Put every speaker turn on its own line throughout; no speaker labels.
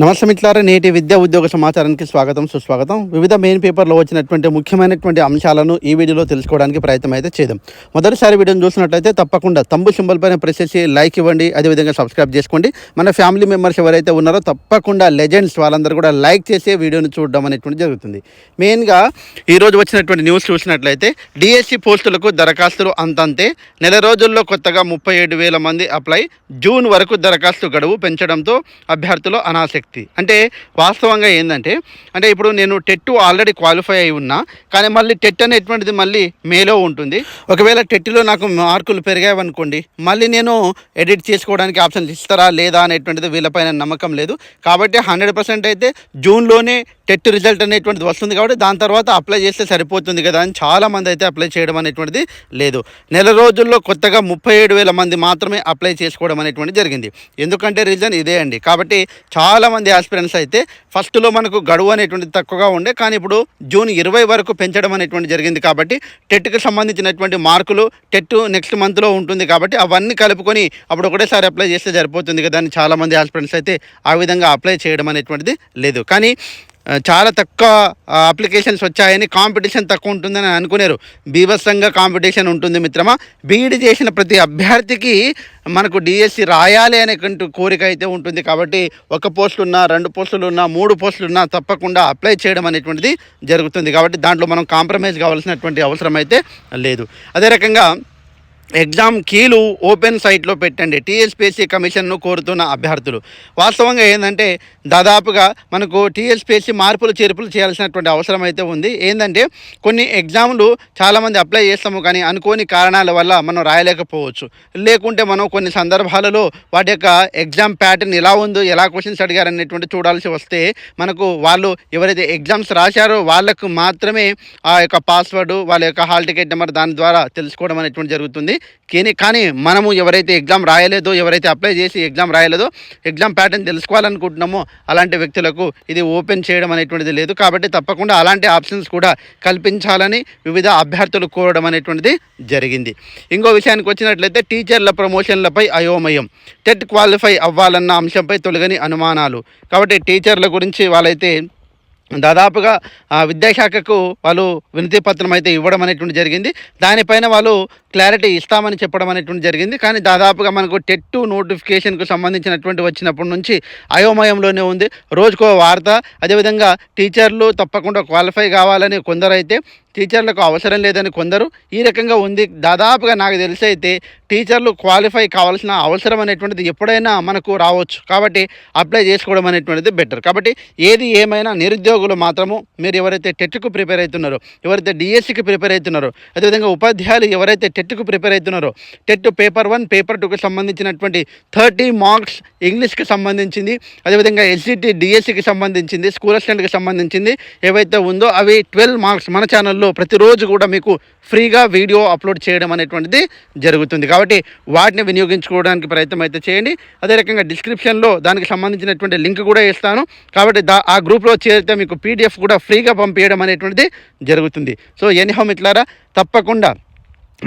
నమస్తే మిత్రులారా నేటి విద్యా ఉద్యోగ సమాచారానికి స్వాగతం సుస్వాగతం. వివిధ మెయిన్ పేపర్లో వచ్చినటువంటి ముఖ్యమైనటువంటి అంశాలను ఈ వీడియోలో తెలుసుకోవడానికి ప్రయత్నం అయితే చేద్దాం. మొదటిసారి వీడియోని చూసినట్లయితే తప్పకుండా తంబు సింబల్ పైన ప్రెస్ చేసి లైక్ ఇవ్వండి అదేవిధంగా సబ్స్క్రైబ్ చేసుకోండి. మన ఫ్యామిలీ మెంబర్స్ ఎవరైతే ఉన్నారో తప్పకుండా లెజెండ్స్ వాళ్ళందరూ కూడా లైక్ చేసే వీడియోని చూడడం అనేటువంటి జరుగుతుంది. మెయిన్గా ఈరోజు వచ్చినటువంటి న్యూస్ చూసినట్లయితే డిఎస్సి పోస్టులకు దరఖాస్తులు అంతంతే. నెల రోజుల్లో కొత్తగా ముప్పై ఏడు వేల మంది అప్లై. జూన్ వరకు దరఖాస్తు గడువు పెంచడంతో అభ్యర్థులు అనాసక్తి అంటే వాస్తవంగా ఏంటంటే అంటే ఇప్పుడు నేను టెట్ ఆల్రెడీ క్వాలిఫై అయి ఉన్నా కానీ మళ్ళీ టెట్ అనేటువంటిది మళ్ళీ మేలో ఉంటుంది. ఒకవేళ టెట్లో నాకు మార్కులు పెరిగాయనుకోండి మళ్ళీ నేను ఎడిట్ చేసుకోవడానికి ఆప్షన్ ఇస్తారా లేదా అనేటువంటిది వీళ్ళపైన నమ్మకం లేదు. కాబట్టి హండ్రెడ్ పర్సెంట్ అయితే జూన్లోనే టెట్ రిజల్ట్ అనేటువంటిది వస్తుంది కాబట్టి దాని తర్వాత అప్లై చేస్తే సరిపోతుంది కదా అని చాలామంది అయితే అప్లై చేయడం అనేటువంటిది లేదు. నెల రోజుల్లో కొత్తగా ముప్పై ఏడు వేల మంది మాత్రమే అప్లై చేసుకోవడం అనేటువంటిది జరిగింది. ఎందుకంటే రీజన్ ఇదే అండి. కాబట్టి చాలామంది ఆస్పిరెంట్స్ అయితే ఫస్ట్లో మనకు గడువు అనేటువంటిది తక్కువగా ఉండే కానీ ఇప్పుడు జూన్ ఇరవై వరకు పెంచడం అనేటువంటి జరిగింది కాబట్టి టెట్కి సంబంధించినటువంటి మార్కులు టెట్ నెక్స్ట్ మంత్లో ఉంటుంది కాబట్టి అవన్నీ కలుపుకొని అప్పుడు ఒకటేసారి అప్లై చేస్తే సరిపోతుంది కదా అని చాలామంది ఆస్పిరెంట్స్ అయితే ఆ విధంగా అప్లై చేయడం అనేటువంటిది లేదు. కానీ చాలా తక్కువ అప్లికేషన్స్ వచ్చాయని కాంపిటీషన్ తక్కువ ఉంటుందని అనుకునేరు. బీభత్సంగా కాంపిటీషన్ ఉంటుంది మిత్రమా. బీఈడి చేసిన ప్రతి అభ్యర్థికి మనకు డిఎస్సి రాయాలి అనేటువంటి కోరిక అయితే ఉంటుంది కాబట్టి ఒక పోస్టులు ఉన్నా రెండు పోస్టులు ఉన్నా మూడు పోస్టులు ఉన్నా తప్పకుండా అప్లై చేయడం అనేటువంటిది జరుగుతుంది కాబట్టి దాంట్లో మనం కాంప్రమైజ్ కావాల్సినటువంటి అవసరం అయితే లేదు. అదే రకంగా ఎగ్జామ్ కీలు ఓపెన్ సైట్లో పెట్టండి. టీఎస్పీఎస్సీ కమిషన్ను కోరుతున్న అభ్యర్థులు. వాస్తవంగా ఏంటంటే దాదాపుగా మనకు టీఎస్పీఎస్సీ మార్పులు చేర్పులు చేయాల్సినటువంటి అవసరం అయితే ఉంది. ఏంటంటే కొన్ని ఎగ్జామ్లు చాలామంది అప్లై చేస్తాము కానీ అనుకోని కారణాల వల్ల మనం రాయలేకపోవచ్చు. లేకుంటే మనం కొన్ని సందర్భాలలో వాటి యొక్క ఎగ్జామ్ ప్యాటర్న్ ఎలా ఉందో ఎలా క్వశ్చన్స్ అడిగారు అనేటువంటి చూడాల్సి వస్తే మనకు వాళ్ళు ఎవరైతే ఎగ్జామ్స్ రాశారో వాళ్ళకు మాత్రమే ఆ యొక్క పాస్వర్డ్ వాళ్ళ యొక్క హాల్ టికెట్ నెంబర్ దాని ద్వారా తెలుసుకోవడం అనేటువంటి జరుగుతుంది. కానీ కానీ మనము ఎవరైతే ఎగ్జామ్ రాయలేదో ఎవరైతే అప్లై చేసి ఎగ్జామ్ రాయలేదో ఎగ్జామ్ ప్యాటర్న్ తెలుసుకోవాలనుకుంటున్నామో అలాంటి వ్యక్తులకు ఇది ఓపెన్ చేయడం అనేటువంటిది లేదు. కాబట్టి తప్పకుండా అలాంటి ఆప్షన్స్ కూడా కల్పించాలని వివిధ అభ్యర్థులు కోరడం అనేటువంటిది జరిగింది. ఇంకో విషయానికి వచ్చినట్లయితే టీచర్ల ప్రమోషన్లపై అయోమయం. టెట్ క్వాలిఫై అవ్వాలన్న అంశంపై తొలగని అనుమానాలు. కాబట్టి టీచర్ల గురించి వాళ్ళైతే దాదాపుగా విద్యాశాఖకు వాళ్ళు వినతి పత్రం అయితే ఇవ్వడం అనేటువంటి జరిగింది. దానిపైన వాళ్ళు క్లారిటీ ఇస్తామని చెప్పడం అనేటువంటి జరిగింది. కానీ దాదాపుగా మనకు టెట్టు నోటిఫికేషన్కు సంబంధించినటువంటి వచ్చినప్పటి నుంచి అయోమయంలోనే ఉంది. రోజుకో వార్త అదేవిధంగా టీచర్లు తప్పకుండా క్వాలిఫై కావాలని కొందరైతే టీచర్లకు అవసరం లేదని కొందరు ఈ రకంగా ఉంది. దాదాపుగా నాకు తెలిసి అయితే టీచర్లు క్వాలిఫై కావాల్సిన అవసరం అనేటువంటిది ఎప్పుడైనా మనకు రావచ్చు. కాబట్టి అప్లై చేసుకోవడం అనేటువంటిది బెటర్. కాబట్టి ఏది ఏమైనా నిరుద్యోగులు మాత్రము మీరు ఎవరైతే టెట్కు ప్రిపేర్ అవుతున్నారో ఎవరైతే డిఎస్సికి ప్రిపేర్ అవుతున్నారో అదేవిధంగా ఉపాధ్యాయులు ఎవరైతే టెట్కు ప్రిపేర్ అవుతున్నారో టెట్ పేపర్ వన్ పేపర్ టూకి సంబంధించినటువంటి థర్టీ మార్క్స్ ఇంగ్లీష్కి సంబంధించింది అదేవిధంగా ఎస్జిటి డిఎస్సికి సంబంధించింది స్కూల్ అసిస్టెంట్కి సంబంధించింది ఏవైతే ఉందో అవి ట్వెల్వ్ మార్క్స్ మన ఛానల్లో ప్రతిరోజు కూడా మీకు ఫ్రీగా వీడియో అప్లోడ్ చేయడం అనేటువంటిది జరుగుతుంది. కాబట్టి వాటిని వినియోగించుకోవడానికి ప్రయత్నం అయితే చేయండి. అదే రకంగా డిస్క్రిప్షన్లో దానికి సంబంధించినటువంటి లింక్ కూడా ఇస్తాను కాబట్టి దా ఆ గ్రూప్లో చేరితే మీకు పీడిఎఫ్ కూడా ఫ్రీగా పంపించడం అనేటువంటిది జరుగుతుంది. సో ఎనీహో మిట్లారా తప్పకుండా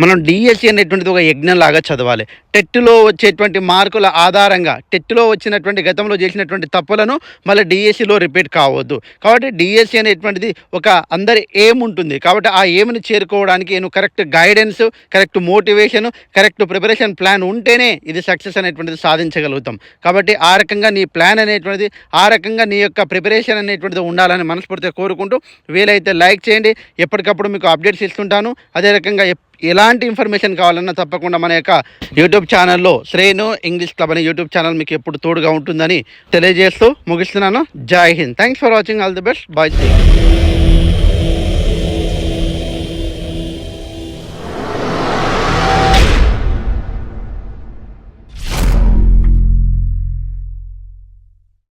మనం డిఎస్సి అనేటువంటిది ఒక యజ్ఞంలాగా చదవాలి. టెట్లో వచ్చేటువంటి మార్కుల ఆధారంగా టెట్లో వచ్చినటువంటి గతంలో చేసినటువంటి తప్పులను మళ్ళీ డిఎస్సిలో రిపీట్ కావద్దు. కాబట్టి డిఎస్సి అనేటువంటిది ఒక అందరి ఏం ఉంటుంది. కాబట్టి ఆ ఏమ్ని చేరుకోవడానికి నేను correct guidance correct motivation correct preparation plan ఉంటేనే ఇది సక్సెస్ అనేటువంటిది సాధించగలుగుతాం. కాబట్టి ఆ రకంగా నీ ప్లాన్ అనేటువంటిది ఆ రకంగా నీ యొక్క ప్రిపరేషన్ అనేటువంటిది ఉండాలని మనస్ఫూర్తిగా కోరుకుంటూ వీలైతే లైక్ చేయండి. ఎప్పటికప్పుడు మీకు అప్డేట్స్ ఇస్తుంటాను. అదే రకంగా ఎలాంటి ఇన్ఫర్మేషన్ కావాలన్నా తప్పకుండా మన యొక్క యూట్యూబ్ ఛానల్లో శ్రేణు ఇంగ్లీష్ క్లబ్ అనే యూట్యూబ్ ఛానల్ మీకు ఎప్పుడు తోడుగా ఉంటుందని తెలియజేస్తూ ముగిస్తున్నాను. Jai Hind. Thanks for watching all the best bye